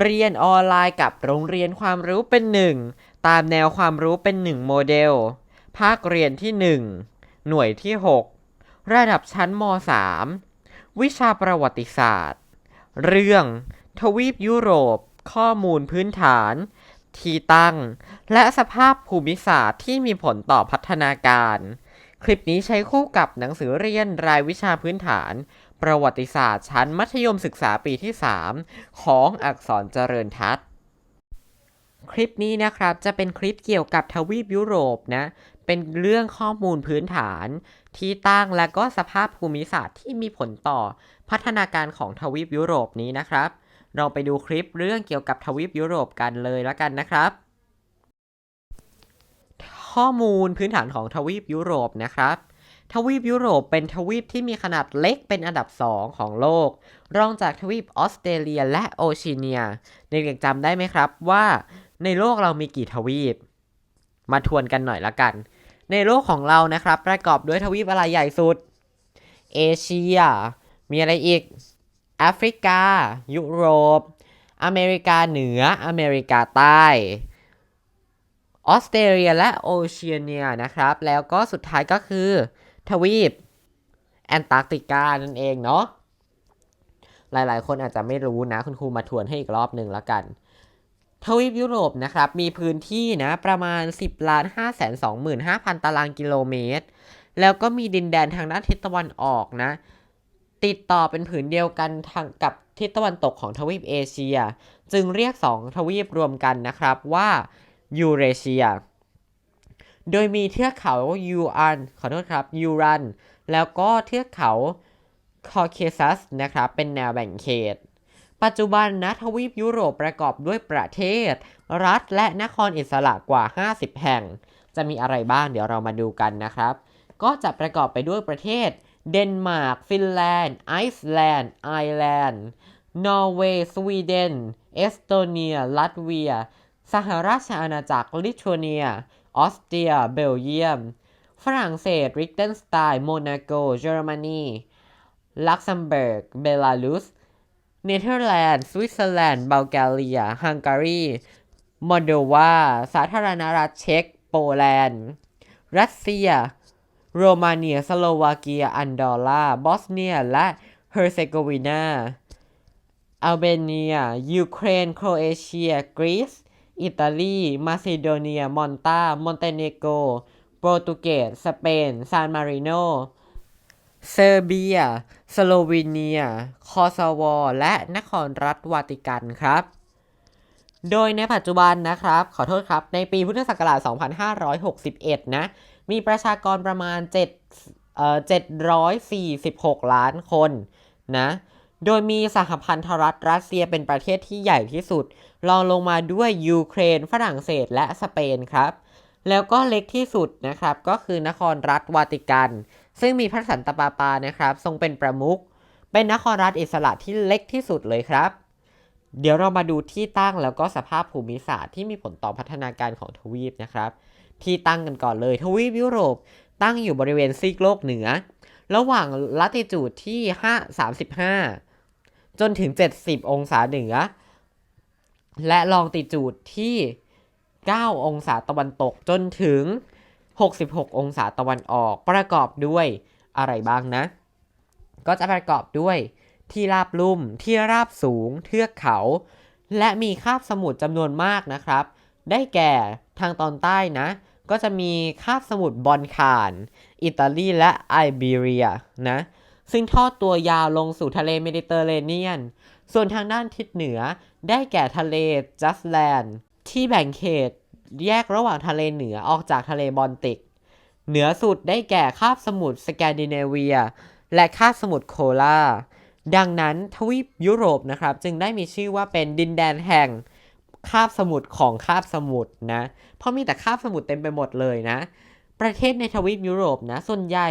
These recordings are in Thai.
เรียนออนไลน์กับโรงเรียนความรู้เป็นหนึ่งตามแนวความรู้เป็นหนึ่งโมเดล ภาคเรียนที่1หน่วยที่ 6 ระดับชั้นม .3 วิชาประวัติศาสตร์ เรื่อง ทวีปยุโรป ข้อมูลพื้นฐาน ที่ตั้ง และสภาพภูมิศาสตร์ที่มีผลต่อพัฒนาการ คลิปนี้ใช้คู่กับหนังสือเรียนรายวิชาพื้นฐาน ประวัติศาสตร์ชั้นมัธยมศึกษาปีที่ 3 ของอักษรเจริญทัศน์ คลิปนี้นะครับจะเป็นคลิปเกี่ยวกับทวีปยุโรปนะ เป็นเรื่องข้อมูลพื้นฐานที่ตั้งและก็สภาพภูมิศาสตร์ที่มีผลต่อพัฒนาการของทวีปยุโรปนี้นะครับ เราไปดูคลิปเรื่องเกี่ยวกับทวีปยุโรปกันเลยแล้วกันนะครับ ข้อมูลพื้นฐานของทวีปยุโรปนะครับ ทวีปยุโรปเป็นทวีปที่มีขนาดเล็กเป็นอันดับ 2 ของโลก รองจากทวีปออสเตรเลียและโอเชียเนียเด็กๆจำได้ไหมครับว่าในโลกเรามีกี่ทวีป มาทวนกันหน่อยละกัน ในโลกของเรานะครับ ประกอบด้วยทวีปอะไรใหญ่สุด เอเชีย มีอะไรอีก แอฟริกา ยุโรป อเมริกาเหนือ อเมริกาใต้ออสเตรเลียและโอเชียเนียนะครับ แล้วก็สุดท้ายก็คือ ทวีปแอนตาร์กติกานั่นเองเนาะหลายๆ คนอาจจะไม่รู้นะ คุณครูมาทวนให้อีกรอบหนึ่งแล้วกัน ทวีปยุโรปนะครับ มีพื้นที่นะ ประมาณ 10ล้าน5 2 5 0 0 0 ตารางกิโลเมตร แล้วก็มีดินแดนทางด้านทิศตะวันออกนะ ติดต่อเป็นผืนเดียวกันทางกับทิศตะวันตกของทวีปเอเชีย จึงเรียก 2 ทวีปรวมกันนะครับว่ายูเรเชีย โดยมีเทือกเขายูอันขอโทษครับยูรัน แล้วก็เทือกเขาคอเคซัสนะครับเป็นแนวแบ่งเขต ปัจจุบันนะทวีปยุโรปประกอบด้วยประเทศ รัฐและนครอิสระกว่า 50 แห่ง จะมีอะไรบ้างเดี๋ยวเรามาดูกันนะครับ ก็จะประกอบไปด้วยประเทศ เดนมาร์ก ฟินแลนด์ ไอซ์แลนด์ ไอร์แลนด์ นอร์เวย์ สวีเดน เอสโตเนีย ลัตเวีย สหราชอาณาจักร ลิทัวเนีย ออสเตรีย เบลเยียม ฝรั่งเศส ริกเทนสไตน์ โมนาโก เยอรมนี ลักเซมเบิร์ก เบลารุส เนเธอร์แลนด์ สวิตเซอร์แลนด์ บัลแกเรีย ฮังการี มอลโดวา สาธารณรัฐเช็ก โปแลนด์ รัสเซีย โรมาเนีย สโลวาเกีย อันดอร่า บอสเนีย และเฮอร์เซโกวีนาอัลเบเนีย ยูเครน โครเอเชีย กรีซ อิตาลี มาซิโดเนีย มอนตา มอนเตเนโก โปรตุเกส สเปน ซานมาริโน เซอร์เบีย สโลวีเนีย คอซาวอและนครรัฐวาติกันครับ โดยในปัจจุบันนะครับ ขอโทษครับ ในปีพุทธศักราช 2561 นะ มีประชากรประมาณ7เอ่อ746 ล้านคนนะ โดยมีสหพันธรัฐรัสเซียเป็นประเทศที่ใหญ่ที่สุด รองลงมาด้วยยูเครน ฝรั่งเศสและสเปนครับ แล้วก็เล็กที่สุดนะครับ ก็คือนครรัฐวาติกัน ซึ่งมีพระสันตะปาปานะครับ ทรงเป็นประมุข เป็นนครรัฐอิสระที่เล็กที่สุดเลยครับ เดี๋ยวเรามาดูที่ตั้งแล้วก็สภาพภูมิศาสตร์ที่มีผลต่อพัฒนาการของทวีปนะครับ ที่ตั้งกันก่อนเลย ทวีปยุโรปตั้งอยู่บริเวณซีกโลกเหนือ ระหว่างลัติจูดที่5 35 จนถึง 70 องศาเหนือ และลองติจูดที่ 9 องศาตะวันตกจนถึง 66 องศาตะวันออก ประกอบด้วยอะไรบ้างนะ ก็จะประกอบด้วยที่ราบลุ่ม ที่ราบสูง เทือกเขา และมีคาบสมุทรจำนวนมากนะครับ ได้แก่ทางตอนใต้นะ ก็จะมีคาบสมุทรบอลข่าน อิตาลีและไอเบีเรียนะ ซึ่งทอดตัวยาวลงสู่ทะเลเมดิเตอร์เรเนียน ส่วนทางด้านทิศเหนือได้แก่ทะเลจัสแลนด์ ที่แบ่งเขตแยกระหว่างทะเลเหนือออกจากทะเลบอลติก เหนือสุดได้แก่คาบสมุทรสแกนดิเนเวีย และคาบสมุทรโคลาดังนั้นทวีปยุโรปนะครับ จึงได้มีชื่อว่าเป็นดินแดนแห่งคาบสมุทรของคาบสมุทรนะเพราะมีแต่คาบสมุทรเต็มไปหมดเลยนะ ประเทศในทวีปยุโรปนะ ส่วนใหญ่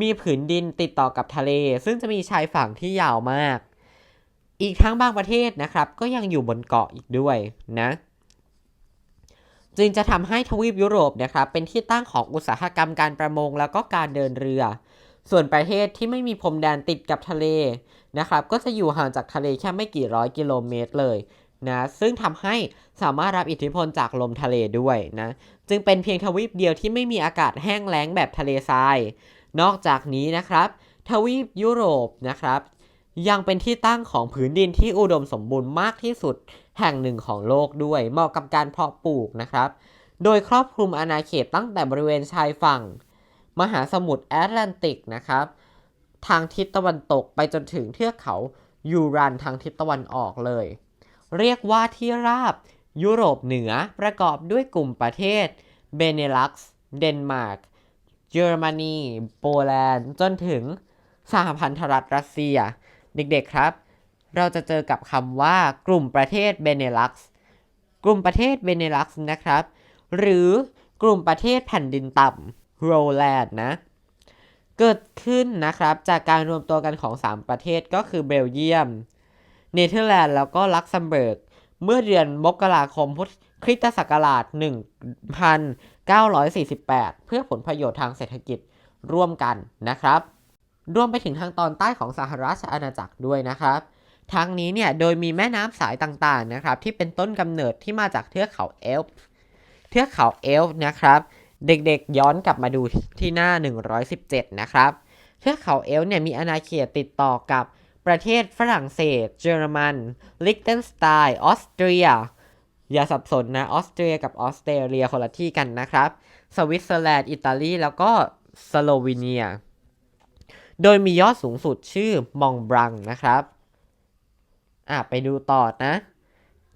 มีผืนดินติดต่อกับทะเล ซึ่งจะมีชายฝั่งที่ยาวมาก อีกทั้งบางประเทศนะครับ ก็ยังอยู่บนเกาะอีกด้วยนะ จึงจะทำให้ทวีปยุโรปนะครับ เป็นที่ตั้งของอุตสาหกรรมการประมงแล้วก็การเดินเรือ ส่วนประเทศที่ไม่มีพรมแดนติดกับทะเลนะครับ ก็จะอยู่ห่างจากทะเลแค่ไม่กี่ร้อยกิโลเมตรเลยนะซึ่งทำให้สามารถรับอิทธิพลจากลมทะเลด้วยนะ จึงเป็นเพียงทวีปเดียวที่ไม่มีอากาศแห้งแล้งแบบทะเลทราย นอกจากนี้นะครับ ทวีปยุโรปนะครับ ยังเป็นที่ตั้งของผืนดินที่อุดมสมบูรณ์มากที่สุดแห่งหนึ่งของโลกด้วย เหมาะกับการเพาะปลูกนะครับ โดยครอบคลุมอาณาเขตตั้งแต่บริเวณชายฝั่ง มหาสมุทรแอตแลนติกนะครับ ทางทิศตะวันตกไปจนถึงเทือกเขายูรันทางทิศตะวันออกเลย เรียกว่าที่ราบยุโรปเหนือประกอบด้วยกลุ่มประเทศ เบเนลักซ์ เดนมาร์ก เยอรมนี โปแลนด์ จนถึงสหพันธรัฐรัสเซีย เด็กๆครับ เราจะเจอกับคำว่ากลุ่มประเทศเบเนลักซ์ กลุ่มประเทศเบเนลักซ์นะครับ หรือกลุ่มประเทศแผ่นดินต่ำโรแลนด์นะ เกิดขึ้นนะครับจากการรวมตัวกันของ 3 ประเทศก็คือเบลเยียม เนเธอร์แลนด์แล้วก็ลักเซมเบิร์ก เมื่อเดือนมกราคมพุทธคริสตศักราช 948 เพื่อผลประโยชน์ทางเศรษฐกิจร่วมกันนะครับ รวมไปถึงทางตอนใต้ของสหราชอาณาจักรด้วยนะครับ ทั้งนี้เนี่ยโดยมีแม่น้ำสายต่างๆนะครับที่เป็นต้นกำเนิดที่มาจากเทือกเขาเอลป์เทือกเขาเอลป์นะครับ เด็กๆย้อนกลับมาดูที่หน้า 117 นะครับ เทือกเขาเอลป์เนี่ยมีอาณาเขตติดต่อกับประเทศฝรั่งเศส เยอรมัน ลิกเทนสไตน์ออสเตรีย อย่าสับสนนะออสเตรียกับออสเตรเลียคนละที่กันนะครับ สวิตเซอร์แลนด์ อิตาลี แล้วก็สโลวีเนีย โดยมียอดสูงสุดชื่อมองบรังนะครับอะไปดูต่อนะ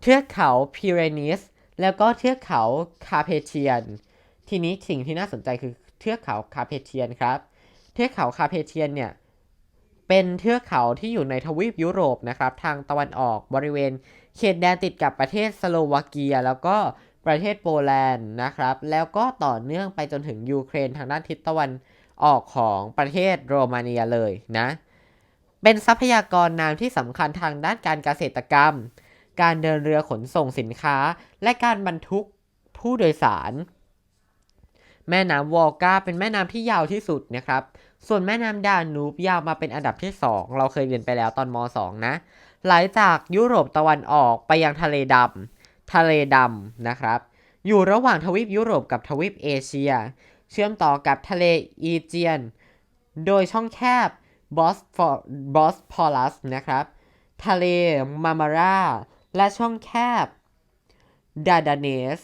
เทือกเขาพิเรนีสแล้วก็เทือกเขาคาเพเทียน ทีนี้สิ่งที่น่าสนใจคือเทือกเขาคาเพเทียนครับ เทือกเขาคาเพเทียนเนี่ย เป็นเทือกเขาที่อยู่ในทวีปยุโรปนะครับทางตะวันออกบริเวณ เขตแดนติดกับประเทศสโลวาเกีย แล้วก็ประเทศโปแลนด์นะครับ แล้วก็ต่อเนื่องไปจนถึงยูเครนทางด้านทิศตะวันออกของประเทศโรมาเนียเลยนะ เป็นทรัพยากรน้ำที่สำคัญทางด้านการเกษตรกรรม การเดินเรือขนส่งสินค้า และการบรรทุกผู้โดยสาร แม่น้ำวอลกาเป็นแม่น้ำที่ยาวที่สุดนะครับ ส่วนแม่น้ำดานูบยาวมาเป็นอันดับที่ 2 เราเคยเรียนไปแล้วตอนม .2 นะ ไหลจากยุโรปตะวันออกไปยังทะเลดำทะเลดำนะครับ อยู่ระหว่างทวีปยุโรปกับทวีปเอเชีย เชื่อมต่อกับทะเลอีเจียน โดยช่องแคบบอสฟอร์บอสพอลัสนะครับ ทะเลมามาราและช่องแคบดาดานเนส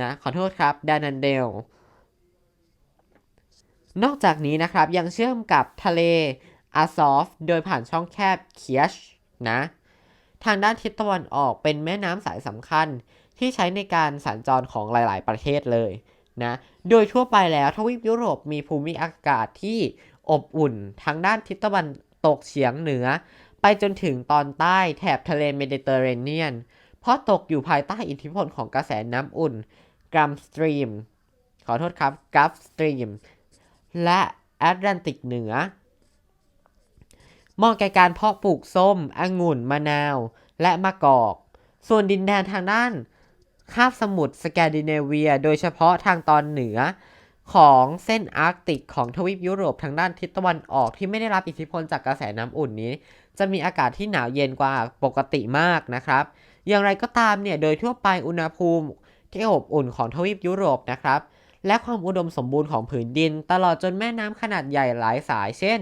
นะขอโทษครับดานันเดล นอกจากนี้นะครับยังเชื่อมกับทะเลอาซอฟโดยผ่านช่องแคบเคียชนะ ทางด้านทิศตะวันออกเป็นแม่น้ำสายสำคัญที่ใช้ในการสัญจรของหลาย ๆ ประเทศเลยนะ โดยทั่วไปแล้วทวีปยุโรปมีภูมิอากาศที่อบอุ่นทางด้านทิศตะวันตกเฉียงเหนือ ไปจนถึงตอนใต้แถบทะเลเมดิเตอร์เรเนียน เพราะตกอยู่ภายใต้อิทธิพลของกระแสน้ำอุ่นกรัมสตรีมขอโทษครับกัฟสตรีม และแอตแลนติกเหนือเหมาะแก่การเพาะปลูกส้ม องุ่น มะนาว และมะกอก ส่วนดินแดนทางด้าน คาบสมุทรสแกนดิเนเวีย โดยเฉพาะทางตอนเหนือ ของเส้นอาร์กติกของทวีปยุโรปทางด้านทิศตะวันออกที่ไม่ได้รับอิทธิพลจากกระแสน้ำอุ่นนี้ จะมีอากาศที่หนาวเย็นกว่าปกติมากนะครับ อย่างไรก็ตามเนี่ย โดยทั่วไปอุณหภูมิที่อบอุ่นของทวีปยุโรปนะครับ และความอุดมสมบูรณ์ของผืนดิน ตลอดจนแม่น้ำขนาดใหญ่หลายสาย เช่น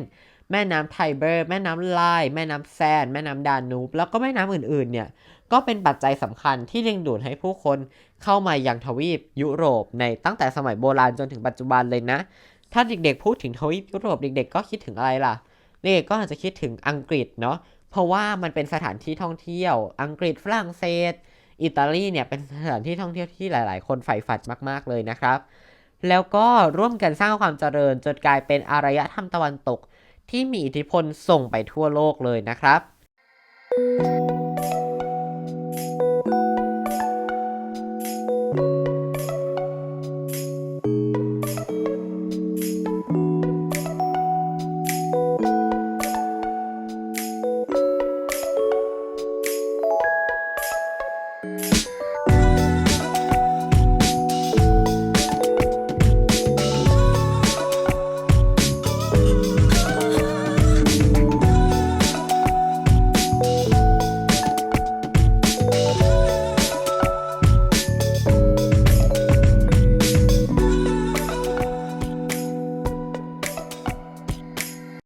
แม่น้ำไทเบอร์ แม่น้ำไลแม่น้ำแซน แม่น้ำดานูบ แล้วก็แม่น้ำอื่นๆ เนี่ย ก็เป็นปัจจัยสำคัญที่ดึงดูดให้ผู้คนเข้ามายังทวีปยุโรปในตั้งแต่สมัยโบราณจนถึงปัจจุบันเลยนะ ถ้าเด็กๆพูดถึงทวีปยุโรปเด็กๆ ก็คิดถึงอะไรล่ะ เด็กๆก็อาจจะคิดถึงอังกฤษเนาะ เพราะว่ามันเป็นสถานที่ท่องเที่ยว อังกฤษฝรั่งเศส อิตาลีเนี่ยเป็นสถานที่ท่องเที่ยวที่หลาย ๆ คนใฝ่ฝันมาก ๆ เลยนะครับ แล้วก็ร่วมกันสร้างความเจริญจนกลายเป็นอารยธรรมตะวันตก ที่มีอิทธิพลส่งไปทั่วโลกเลยนะครับ